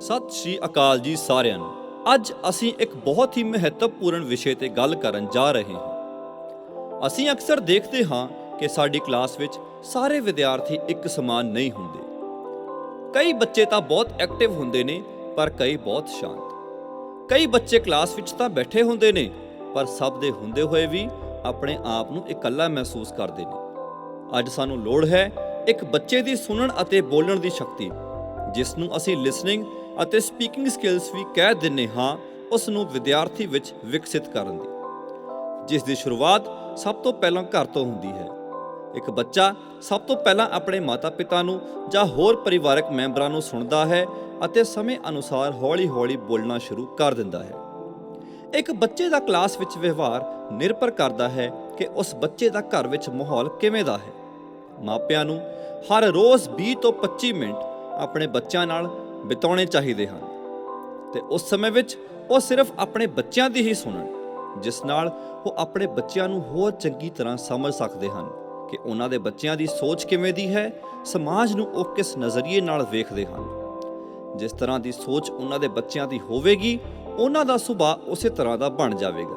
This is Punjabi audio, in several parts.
ਸਤਿ ਸ਼੍ਰੀ ਅਕਾਲ ਜੀ ਸਾਰਿਆਂ ਨੂੰ। ਅੱਜ ਅਸੀਂ ਇੱਕ ਬਹੁਤ ਹੀ ਮਹੱਤਵਪੂਰਨ ਵਿਸ਼ੇ ਤੇ ਗੱਲ ਕਰਨ ਜਾ ਰਹੇ ਹਾਂ। ਅਸੀਂ ਅਕਸਰ ਦੇਖਦੇ ਹਾਂ ਕਿ ਸਾਡੀ ਕਲਾਸ ਵਿੱਚ ਸਾਰੇ ਵਿਦਿਆਰਥੀ ਇੱਕ ਸਮਾਨ ਨਹੀਂ ਹੁੰਦੇ। ਕਈ ਬੱਚੇ ਤਾਂ ਬਹੁਤ ਐਕਟਿਵ ਹੁੰਦੇ ਨੇ, ਪਰ ਕਈ ਬਹੁਤ ਸ਼ਾਂਤ। ਕਈ ਬੱਚੇ ਕਲਾਸ ਵਿੱਚ ਤਾਂ ਬੈਠੇ ਹੁੰਦੇ ਨੇ, ਪਰ ਸਭ ਦੇ ਹੁੰਦੇ ਹੋਏ ਵੀ ਆਪਣੇ ਆਪ ਨੂੰ ਇਕੱਲਾ ਮਹਿਸੂਸ ਕਰਦੇ ਨੇ। ਅੱਜ ਸਾਨੂੰ ਲੋੜ ਹੈ ਇੱਕ ਬੱਚੇ ਦੀ ਸੁਣਨ ਅਤੇ ਬੋਲਣ ਦੀ ਸ਼ਕਤੀ, ਜਿਸ ਨੂੰ ਅਸੀਂ ਲਿਸਨਿੰਗ ਅਤੇ ਸਪੀਕਿੰਗ ਸਕਿੱਲਸ ਵੀ ਕਹਿ ਦਿੰਨੇ ਹਾਂ, ਉਸ ਨੂੰ ਵਿਦਿਆਰਥੀ ਵਿੱਚ ਵਿਕਸਿਤ ਕਰਨ ਦੀ। ਜਿਸ ਦੀ ਸ਼ੁਰੂਆਤ ਸਭ ਤੋਂ ਪਹਿਲਾਂ ਘਰ ਤੋਂ ਹੁੰਦੀ ਹੈ। ਇੱਕ ਬੱਚਾ ਸਭ ਤੋਂ ਪਹਿਲਾਂ ਆਪਣੇ ਮਾਤਾ-ਪਿਤਾ ਨੂੰ ਜਾਂ ਹੋਰ ਪਰਿਵਾਰਕ ਮੈਂਬਰਾਂ ਨੂੰ ਸੁਣਦਾ ਹੈ ਅਤੇ ਸਮੇਂ ਅਨੁਸਾਰ ਹੌਲੀ-ਹੌਲੀ ਬੋਲਣਾ ਸ਼ੁਰੂ ਕਰ ਦਿੰਦਾ ਹੈ। ਇੱਕ ਬੱਚੇ ਦਾ ਕਲਾਸ ਵਿੱਚ ਵਿਵਹਾਰ ਨਿਰਭਰ ਕਰਦਾ ਹੈ ਕਿ ਉਸ ਬੱਚੇ ਦਾ ਘਰ ਵਿੱਚ ਮਾਹੌਲ ਕਿਵੇਂ ਦਾ ਹੈ। ਮਾਪਿਆਂ ਨੂੰ ਹਰ ਰੋਜ਼ 20 ਤੋਂ 25 ਮਿੰਟ ਆਪਣੇ ਬੱਚਿਆਂ ਨਾਲ ਬਿਤਾਉਣੇ ਚਾਹੀਦੇ ਹਨ। ਤੇ ਉਸ ਸਮੇਂ ਵਿੱਚ ਉਹ ਸਿਰਫ ਆਪਣੇ ਬੱਚਿਆਂ ਦੀ ਹੀ ਸੁਣਨ, ਜਿਸ ਨਾਲ ਉਹ ਆਪਣੇ ਬੱਚਿਆਂ ਨੂੰ ਹੋਰ ਚੰਗੀ ਤਰ੍ਹਾਂ ਸਮਝ ਸਕਦੇ ਹਨ ਕਿ ਉਹਨਾਂ ਦੇ ਬੱਚਿਆਂ ਦੀ ਸੋਚ ਕਿਵੇਂ ਦੀ ਹੈ, ਸਮਾਜ ਨੂੰ ਉਹ ਕਿਸ ਨਜ਼ਰੀਏ ਨਾਲ ਵੇਖਦੇ ਹਨ। ਜਿਸ ਤਰ੍ਹਾਂ ਦੀ ਸੋਚ ਉਹਨਾਂ ਦੇ ਬੱਚਿਆਂ ਦੀ ਹੋਵੇਗੀ, ਉਹਨਾਂ ਦਾ ਸੁਭਾਅ ਉਸੇ ਤਰ੍ਹਾਂ ਦਾ ਬਣ ਜਾਵੇਗਾ।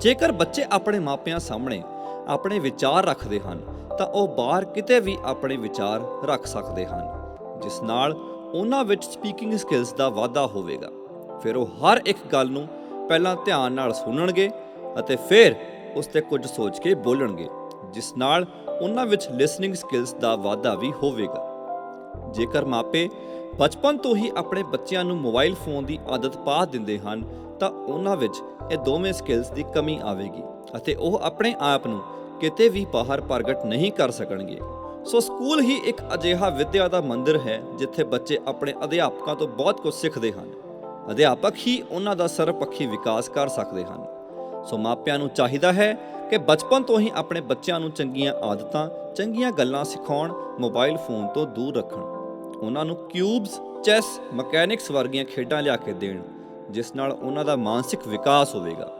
ਜੇਕਰ ਬੱਚੇ ਆਪਣੇ ਮਾਪਿਆਂ ਸਾਹਮਣੇ ਆਪਣੇ ਵਿਚਾਰ ਰੱਖਦੇ ਹਨ, ਤਾਂ ਉਹ ਬਾਹਰ ਕਿਤੇ ਵੀ ਆਪਣੇ ਵਿਚਾਰ ਰੱਖ ਸਕਦੇ ਹਨ, ਜਿਸ ਨਾਲ ਉਹਨਾਂ ਵਿੱਚ ਸਪੀਕਿੰਗ ਸਕਿੱਲਸ ਦਾ ਵਾਧਾ ਹੋਵੇਗਾ। ਫਿਰ ਉਹ ਹਰ ਇੱਕ ਗੱਲ ਨੂੰ ਪਹਿਲਾਂ ਧਿਆਨ ਨਾਲ ਸੁਣਨਗੇ ਅਤੇ ਫਿਰ ਉਸ ਤੇ ਕੁਝ ਸੋਚ ਕੇ ਬੋਲਣਗੇ, ਜਿਸ ਨਾਲ ਉਹਨਾਂ ਵਿੱਚ ਲਿਸਨਿੰਗ ਸਕਿੱਲਸ ਦਾ ਵਾਧਾ ਵੀ ਹੋਵੇਗਾ। ਜੇਕਰ ਮਾਪੇ ਬਚਪਨ ਤੋਂ ਹੀ ਆਪਣੇ ਬੱਚਿਆਂ ਨੂੰ ਮੋਬਾਈਲ ਫੋਨ ਦੀ ਆਦਤ ਪਾ ਦਿੰਦੇ ਹਨ, ਤਾਂ ਉਹਨਾਂ ਵਿੱਚ ਇਹ ਦੋਵੇਂ ਸਕਿੱਲਸ ਦੀ ਕਮੀ ਆਵੇਗੀ ਅਤੇ ਉਹ ਆਪਣੇ ਆਪ ਨੂੰ ਕਿਤੇ ਵੀ ਬਾਹਰ ਪ੍ਰਗਟ ਨਹੀਂ ਕਰ ਸਕਣਗੇ। ਸੋ ਸਕੂਲ ਹੀ ਇੱਕ ਅਜਿਹਾ ਵਿਦਿਆ ਦਾ ਮੰਦਿਰ ਹੈ, ਜਿੱਥੇ ਬੱਚੇ ਆਪਣੇ ਅਧਿਆਪਕਾਂ ਤੋਂ ਬਹੁਤ ਕੁਝ ਸਿੱਖਦੇ ਹਨ। ਅਧਿਆਪਕ ਹੀ ਉਹਨਾਂ ਦਾ ਸਰਵਪੱਖੀ ਵਿਕਾਸ ਕਰ ਸਕਦੇ ਹਨ। ਸੋ ਮਾਪਿਆਂ ਨੂੰ ਚਾਹੀਦਾ ਹੈ ਕਿ ਬਚਪਨ ਤੋਂ ਹੀ ਆਪਣੇ ਬੱਚਿਆਂ ਨੂੰ ਚੰਗੀਆਂ ਆਦਤਾਂ, ਚੰਗੀਆਂ ਗੱਲਾਂ ਸਿਖਾਉਣ, ਮੋਬਾਈਲ ਫੋਨ ਤੋਂ ਦੂਰ ਰੱਖਣ। ਉਹਨਾਂ ਨੂੰ ਕਿਊਬਸ, ਚੈਸ, ਮਕੈਨਿਕਸ ਵਰਗੀਆਂ ਖੇਡਾਂ ਲਿਆ ਕੇ ਦੇਣ, ਜਿਸ ਨਾਲ ਉਹਨਾਂ ਦਾ ਮਾਨਸਿਕ ਵਿਕਾਸ ਹੋਵੇਗਾ।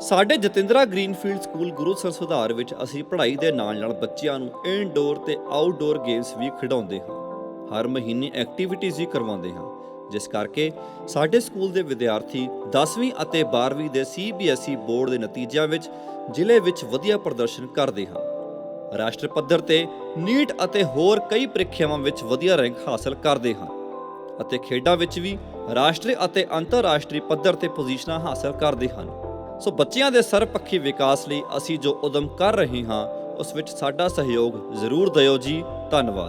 ਸਾਡੇ ਜਤਿੰਦਰਾ ਗ੍ਰੀਨਫੀਲਡ ਸਕੂਲ ਗੁਰੂਸਰ ਸੁਧਾਰ ਵਿੱਚ ਅਸੀਂ ਪੜ੍ਹਾਈ ਦੇ ਨਾਲ-ਨਾਲ ਬੱਚਿਆਂ ਨੂੰ ਇਨਡੋਰ ਤੇ ਆਊਟਡੋਰ ਗੇਮਸ ਵੀ ਖਿਡਾਉਂਦੇ ਹਾਂ। ਹਰ ਮਹੀਨੇ ਐਕਟੀਵਿਟੀਜ਼ ਵੀ ਕਰਵਾਉਂਦੇ ਹਾਂ। ਜਿਸ ਕਰਕੇ ਸਾਡੇ ਸਕੂਲ ਦੇ ਵਿਦਿਆਰਥੀ 10ਵੀਂ ਅਤੇ 12ਵੀਂ ਦੇ CBSE ਬੋਰਡ ਦੇ ਨਤੀਜਿਆਂ ਵਿੱਚ ਜ਼ਿਲ੍ਹੇ ਵਿੱਚ ਵਧੀਆ ਪ੍ਰਦਰਸ਼ਨ ਕਰਦੇ ਹਨ ਰਾਸ਼ਟਰ ਪੱਧਰ ਤੇ ਨੀਟ ਅਤੇ ਹੋਰ ਕਈ ਪ੍ਰੀਖਿਆਵਾਂ ਵਿੱਚ ਵਧੀਆ ਰੈਂਕ ਹਾਸਲ ਕਰਦੇ ਹਨ ਅਤੇ ਖੇਡਾਂ ਵਿੱਚ ਵੀ ਰਾਸ਼ਟਰੀ ਅਤੇ ਅੰਤਰਰਾਸ਼ਟਰੀ ਪੱਧਰ ਤੇ ਪੋਜੀਸ਼ਨਾਂ ਹਾਸਲ ਕਰਦੇ ਹਨ। ਸੋ ਬੱਚਿਆਂ ਦੇ ਸਰਵਪੱਖੀ ਵਿਕਾਸ ਲਈ ਅਸੀਂ ਜੋ ਉਦਮ ਕਰ ਰਹੇ ਹਾਂ, ਉਸ ਵਿੱਚ ਸਾਡਾ ਸਹਿਯੋਗ ਜ਼ਰੂਰ ਦਿਓ ਜੀ। ਧੰਨਵਾਦ।